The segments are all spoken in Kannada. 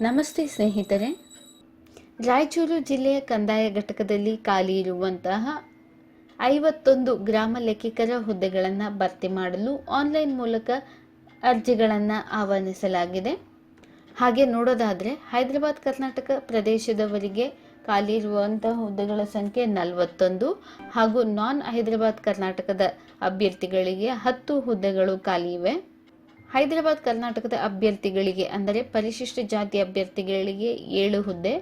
ನಮಸ್ತೆ ಸ್ನೇಹಿತರೆ. ರಾಯಚೂರು ಜಿಲ್ಲೆಯ ಕಂದಾಯ ಘಟಕದಲ್ಲಿ ಖಾಲಿ ಇರುವಂತಹ ಐವತ್ತೊಂದು ಗ್ರಾಮ ಲೆಕ್ಕಿಕರ ಹುದ್ದೆಗಳನ್ನು ಭರ್ತಿ ಮಾಡಲು ಆನ್ಲೈನ್ ಮೂಲಕ ಅರ್ಜಿಗಳನ್ನು ಆಹ್ವಾನಿಸಲಾಗಿದೆ. ಹಾಗೆ ನೋಡೋದಾದರೆ ಹೈದರಾಬಾದ್ ಕರ್ನಾಟಕ ಪ್ರದೇಶದವರಿಗೆ ಖಾಲಿ ಇರುವಂತಹ ಹುದ್ದೆಗಳ ಸಂಖ್ಯೆ ನಲವತ್ತೊಂದು ಹಾಗೂ ನಾನ್ ಹೈದರಾಬಾದ್ ಕರ್ನಾಟಕದ ಅಭ್ಯರ್ಥಿಗಳಿಗೆ ಹತ್ತು ಹುದ್ದೆಗಳು ಖಾಲಿ ಇವೆ. ಹೈದರಾಬಾದ್ ಕರ್ನಾಟಕದ ಅಭ್ಯರ್ಥಿಗಳಿಗೆ, ಅಂದರೆ ಪರಿಶಿಷ್ಟ ಜಾತಿ ಅಭ್ಯರ್ಥಿಗಳಿಗೆ ಏಳು ಹುದ್ದೆ,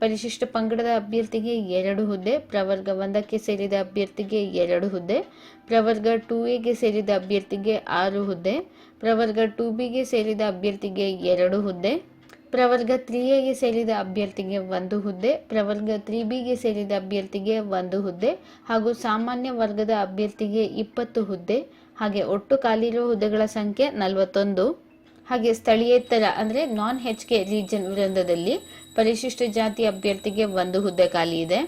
ಪರಿಶಿಷ್ಟ ಪಂಗಡದ ಅಭ್ಯರ್ಥಿಗೆ ಎರಡು ಹುದ್ದೆ, ಪ್ರವರ್ಗ ಒಂದಕ್ಕೆ ಸೇರಿದ ಅಭ್ಯರ್ಥಿಗೆ ಎರಡು ಹುದ್ದೆ, ಪ್ರವರ್ಗ ಟೂ ಎಗೆ ಸೇರಿದ ಅಭ್ಯರ್ಥಿಗೆ ಆರು ಹುದ್ದೆ, ಪ್ರವರ್ಗ ಟೂ ಬಿಗೆ ಸೇರಿದ ಅಭ್ಯರ್ಥಿಗೆ ಎರಡು ಹುದ್ದೆ ಪ್ರವರ್ಗ ತ್ರೀ ಎಗೆ ಸೇರಿದ ಅಭ್ಯರ್ಥಿಗೆ ಒಂದು ಹುದ್ದೆ ಪ್ರವರ್ಗ ತ್ರೀ ಬಿಗೆ ಸೇರಿದ ಅಭ್ಯರ್ಥಿಗೆ ಒಂದು ಹುದ್ದೆ ಹಾಗೂ ಸಾಮಾನ್ಯ ವರ್ಗದ ಅಭ್ಯರ್ಥಿಗೆ ಇಪ್ಪತ್ತು ಹುದ್ದೆ, ಹಾಗೆ ಒಟ್ಟು ಖಾಲಿರೋ ಹುದ್ದೆಗಳ ಸಂಖ್ಯೆ ನಲವತ್ತೊಂದು. ಹಾಗೆ ಸ್ಥಳೀಯೇತರ ಅಂದರೆ ನಾನ್ ಹೆಚ್ ಕೆ ರೀಜನ್ ವೃಂದದಲ್ಲಿ ಪರಿಶಿಷ್ಟ ಜಾತಿ ಅಭ್ಯರ್ಥಿಗೆ ಒಂದು ಹುದ್ದೆ ಖಾಲಿ ಇದೆ.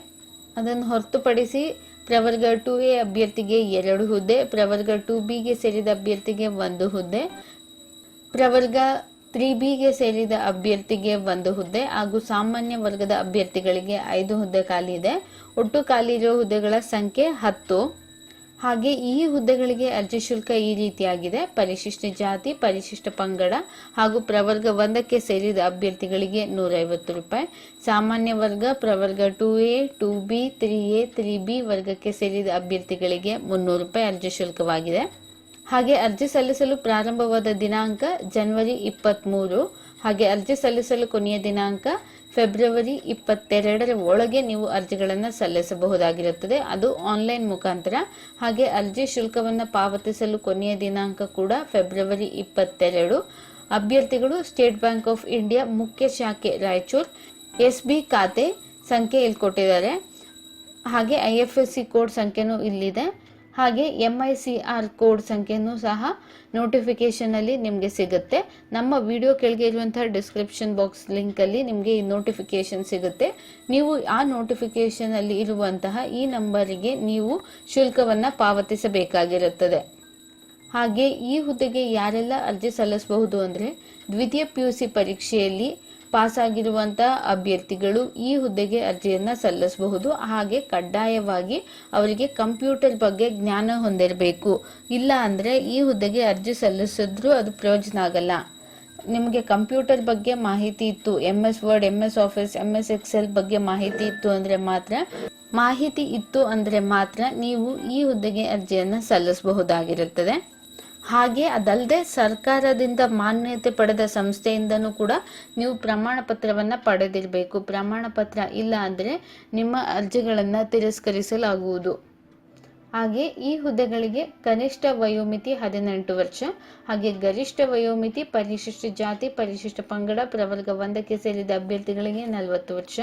ಅದನ್ನು ಹೊರತುಪಡಿಸಿ ಪ್ರವರ್ಗ ಟು ಎ ಅಭ್ಯರ್ಥಿಗೆ ಎರಡು ಹುದ್ದೆ ಪ್ರವರ್ಗ ಟು ಬಿಗೆ ಸೇರಿದ ಅಭ್ಯರ್ಥಿಗೆ ಒಂದು ಹುದ್ದೆ ಪ್ರವರ್ಗ ತ್ರೀ ಬಿಗೆ ಸೇರಿದ ಅಭ್ಯರ್ಥಿಗೆ ಒಂದು ಹುದ್ದೆ ಹಾಗೂ ಸಾಮಾನ್ಯ ವರ್ಗದ ಅಭ್ಯರ್ಥಿಗಳಿಗೆ ಐದು ಹುದ್ದೆ ಖಾಲಿ ಇದೆ. ಒಟ್ಟು ಖಾಲಿ ಇರುವ ಹುದ್ದೆಗಳ ಸಂಖ್ಯೆ ಹತ್ತು. ಹಾಗೆ ಈ ಹುದ್ದೆಗಳಿಗೆ ಅರ್ಜಿ ಶುಲ್ಕ ಈ ರೀತಿಯಾಗಿದೆ. ಪರಿಶಿಷ್ಟ ಜಾತಿ, ಪರಿಶಿಷ್ಟ ಪಂಗಡ ಹಾಗೂ ಪ್ರವರ್ಗ ಒಂದಕ್ಕೆ ಸೇರಿದ ಅಭ್ಯರ್ಥಿಗಳಿಗೆ ನೂರೈವತ್ತು ರೂಪಾಯಿ. ಸಾಮಾನ್ಯ ವರ್ಗ, ಪ್ರವರ್ಗ two A, two B, three A, three B ವರ್ಗಕ್ಕೆ ಸೇರಿದ ಅಭ್ಯರ್ಥಿಗಳಿಗೆ ಮುನ್ನೂರು ರೂಪಾಯಿ ಅರ್ಜಿ ಶುಲ್ಕವಾಗಿದೆ. ಹಾಗೆ ಅರ್ಜಿ ಸಲ್ಲಿಸಲು ಪ್ರಾರಂಭವಾದ ದಿನಾಂಕ ಜನವರಿ ಇಪ್ಪತ್ತ್ಮೂರು ಹಾಗೆ ಅರ್ಜಿ ಸಲ್ಲಿಸಲು ಕೊನೆಯ ದಿನಾಂಕ ಫೆಬ್ರವರಿ ಇಪ್ಪತ್ತೆರಡರ ಒಳಗೆ ನೀವು ಅರ್ಜಿಗಳನ್ನು ಸಲ್ಲಿಸಬಹುದಾಗಿರುತ್ತದೆ. ಅದು ಆನ್ಲೈನ್ ಮುಖಾಂತರ. ಹಾಗೆ ಅರ್ಜಿ ಶುಲ್ಕವನ್ನು ಪಾವತಿಸಲು ಕೊನೆಯ ದಿನಾಂಕ ಕೂಡ ಫೆಬ್ರವರಿ ಇಪ್ಪತ್ತೆರಡು. ಅಭ್ಯರ್ಥಿಗಳು ಸ್ಟೇಟ್ ಬ್ಯಾಂಕ್ ಆಫ್ ಇಂಡಿಯಾ, ಮುಖ್ಯ ಶಾಖೆ, ರಾಯಚೂರು, ಎಸ್ ಬಿ ಖಾತೆ ಸಂಖ್ಯೆ ಇಲ್ಲಿ ಕೊಟ್ಟಿದ್ದಾರೆ ಹಾಗೆ I F S C code ಸಂಖ್ಯೆನೂ ಇಲ್ಲಿದೆ. ಹಾಗೆ M I C R code ಸಂಖ್ಯೆನೂ ಸಹ ನೋಟಿಫಿಕೇಷನಲ್ಲಿ ನಿಮಗೆ ಸಿಗುತ್ತೆ. ನಮ್ಮ ವಿಡಿಯೋ ಕೆಳಗೆ ಇರುವಂತಹ ಡಿಸ್ಕ್ರಿಪ್ಷನ್ ಬಾಕ್ಸ್ ಲಿಂಕಲ್ಲಿ ನಿಮಗೆ ಈ ನೋಟಿಫಿಕೇಷನ್ ಸಿಗುತ್ತೆ. ನೀವು ಆ ನೋಟಿಫಿಕೇಷನಲ್ಲಿ ಇರುವಂತಹ ಈ ನಂಬರಿಗೆ ನೀವು ಶುಲ್ಕವನ್ನು ಪಾವತಿಸಬೇಕಾಗಿರುತ್ತದೆ. ಹಾಗೆ ಈ ಹುದ್ದೆಗೆ ಯಾರೆಲ್ಲ ಅರ್ಜಿ ಸಲ್ಲಿಸಬಹುದು ಅಂದರೆ ದ್ವಿತೀಯ ಪಿ ಯು ಸಿ ಪರೀಕ್ಷೆಯಲ್ಲಿ ಪಾಸ್ ಆಗಿರುವಂಥ ಅಭ್ಯರ್ಥಿಗಳು ಈ ಹುದ್ದೆಗೆ ಅರ್ಜಿಯನ್ನು ಸಲ್ಲಿಸಬಹುದು. ಹಾಗೆ ಕಡ್ಡಾಯವಾಗಿ ಅವರಿಗೆ ಕಂಪ್ಯೂಟರ್ ಬಗ್ಗೆ ಜ್ಞಾನ ಹೊಂದಿರಬೇಕು. ಇಲ್ಲ ಅಂದ್ರೆ ಈ ಹುದ್ದೆಗೆ ಅರ್ಜಿ ಸಲ್ಲಿಸಿದ್ರೂ ಅದು ಪ್ರಯೋಜನ ಆಗಲ್ಲ. ನಿಮಗೆ ಕಂಪ್ಯೂಟರ್ ಬಗ್ಗೆ ಮಾಹಿತಿ ಇತ್ತು. M S Word M S Office M S Excel ಬಗ್ಗೆ ಮಾಹಿತಿ ಇತ್ತು ಅಂದ್ರೆ ಮಾತ್ರ, ಮಾಹಿತಿ ಇತ್ತು ಅಂದ್ರೆ ಮಾತ್ರ ನೀವು ಈ ಹುದ್ದೆಗೆ ಅರ್ಜಿಯನ್ನು ಸಲ್ಲಿಸಬಹುದಾಗಿರುತ್ತದೆ. ಹಾಗೆ ಅದಲ್ಲದೆ ಸರ್ಕಾರದಿಂದ ಮಾನ್ಯತೆ ಪಡೆದ ಸಂಸ್ಥೆಯಿಂದನೂ ಕೂಡ ನೀವು ಪ್ರಮಾಣ ಪತ್ರವನ್ನು ಪಡೆದಿರಬೇಕು. ಪ್ರಮಾಣ ಪತ್ರ ಇಲ್ಲ ಅಂದರೆ ನಿಮ್ಮ ಅರ್ಜಿಗಳನ್ನು ತಿರಸ್ಕರಿಸಲಾಗುವುದು. ಹಾಗೆ ಈ ಹುದ್ದೆಗಳಿಗೆ ಕನಿಷ್ಠ ವಯೋಮಿತಿ ಹದಿನೆಂಟು ವರ್ಷ, ಹಾಗೆ ಗರಿಷ್ಠ ವಯೋಮಿತಿ ಪರಿಶಿಷ್ಟ ಜಾತಿ, ಪರಿಶಿಷ್ಟ ಪಂಗಡ, ಪ್ರವರ್ಗ ಒಂದಕ್ಕೆ ಸೇರಿದ ಅಭ್ಯರ್ಥಿಗಳಿಗೆ ನಲವತ್ತು ವರ್ಷ,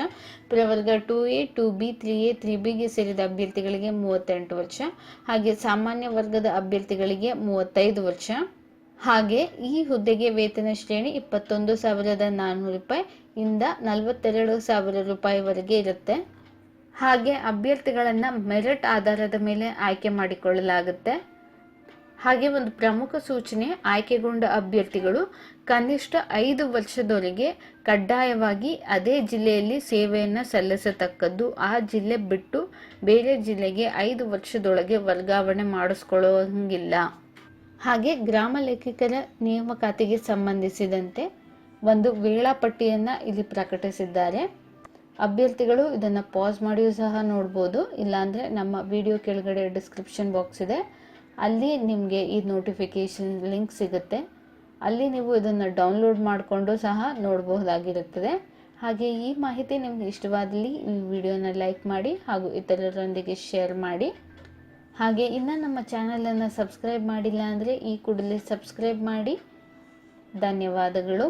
ಪ್ರವರ್ಗ two A, two B, three A three ಬಿಗೆ ಸೇರಿದ ಅಭ್ಯರ್ಥಿಗಳಿಗೆ ಮೂವತ್ತೆಂಟು ವರ್ಷ, ಹಾಗೆ ಸಾಮಾನ್ಯ ವರ್ಗದ ಅಭ್ಯರ್ಥಿಗಳಿಗೆ ಮೂವತ್ತೈದು ವರ್ಷ. ಹಾಗೆ ಈ ಹುದ್ದೆಗೆ ವೇತನ ಶ್ರೇಣಿ ಇಪ್ಪತ್ತೊಂದು ಸಾವಿರದ ನಾನ್ನೂರು ರೂಪಾಯಿ, ಇಂದ ನಲವತ್ತೆರಡು ಸಾವಿರ ರೂಪಾಯಿವರೆಗೆ ಇರುತ್ತೆ. ಹಾಗೆ ಅಭ್ಯರ್ಥಿಗಳನ್ನು ಮೆರಿಟ್ ಆಧಾರದ ಮೇಲೆ ಆಯ್ಕೆ ಮಾಡಿಕೊಳ್ಳಲಾಗುತ್ತೆ. ಹಾಗೆ ಒಂದು ಪ್ರಮುಖ ಸೂಚನೆ, ಆಯ್ಕೆಗೊಂಡ ಅಭ್ಯರ್ಥಿಗಳು ಕನಿಷ್ಠ ಐದು ವರ್ಷದವರೆಗೆ ಕಡ್ಡಾಯವಾಗಿ ಅದೇ ಜಿಲ್ಲೆಯಲ್ಲಿ ಸೇವೆಯನ್ನು ಸಲ್ಲಿಸತಕ್ಕದ್ದು, ಆ ಜಿಲ್ಲೆ ಬಿಟ್ಟು ಬೇರೆ ಜಿಲ್ಲೆಗೆ ಐದು ವರ್ಷದೊಳಗೆ ವರ್ಗಾವಣೆ ಮಾಡಿಸ್ಕೊಳ್ಳೋಂಗಿಲ್ಲ. ಹಾಗೆ ಗ್ರಾಮ ಲೇಖಕರ ನೇಮಕಾತಿಗೆ ಸಂಬಂಧಿಸಿದಂತೆ ಒಂದು ವೇಳಾಪಟ್ಟಿಯನ್ನು ಇಲ್ಲಿ ಪ್ರಕಟಿಸಿದ್ದಾರೆ. ಅಭ್ಯರ್ಥಿಗಳು ಇದನ್ನು ಪಾಸ್ ಮಾಡಿಯೂ ಸಹ ನೋಡ್ಬೋದು. ಇಲ್ಲಾಂದರೆ ನಮ್ಮ ವಿಡಿಯೋ ಕೆಳಗಡೆ ಡಿಸ್ಕ್ರಿಪ್ಷನ್ ಬಾಕ್ಸ್ ಇದೆ. ಅಲ್ಲಿ ನಿಮಗೆ ಈ ನೋಟಿಫಿಕೇಷನ್ ಲಿಂಕ್ ಸಿಗುತ್ತೆ. ಅಲ್ಲಿ ನೀವು ಇದನ್ನು ಡೌನ್ಲೋಡ್ ಮಾಡಿಕೊಂಡು ಸಹ ನೋಡಬಹುದಾಗಿರುತ್ತದೆ. ಹಾಗೆ ಈ ಮಾಹಿತಿ ನಿಮ್ಗೆ ಇಷ್ಟವಾದಲ್ಲಿ ಈ ವಿಡಿಯೋನ ಲೈಕ್ ಮಾಡಿ ಹಾಗೂ ಇತರರೊಂದಿಗೆ ಶೇರ್ ಮಾಡಿ. ಹಾಗೆ ಇನ್ನು ನಮ್ಮ ಚಾನಲನ್ನು ಸಬ್ಸ್ಕ್ರೈಬ್ ಮಾಡಿಲ್ಲ ಅಂದರೆ ಈ ಕೂಡಲೇ ಸಬ್ಸ್ಕ್ರೈಬ್ ಮಾಡಿ. ಧನ್ಯವಾದಗಳು.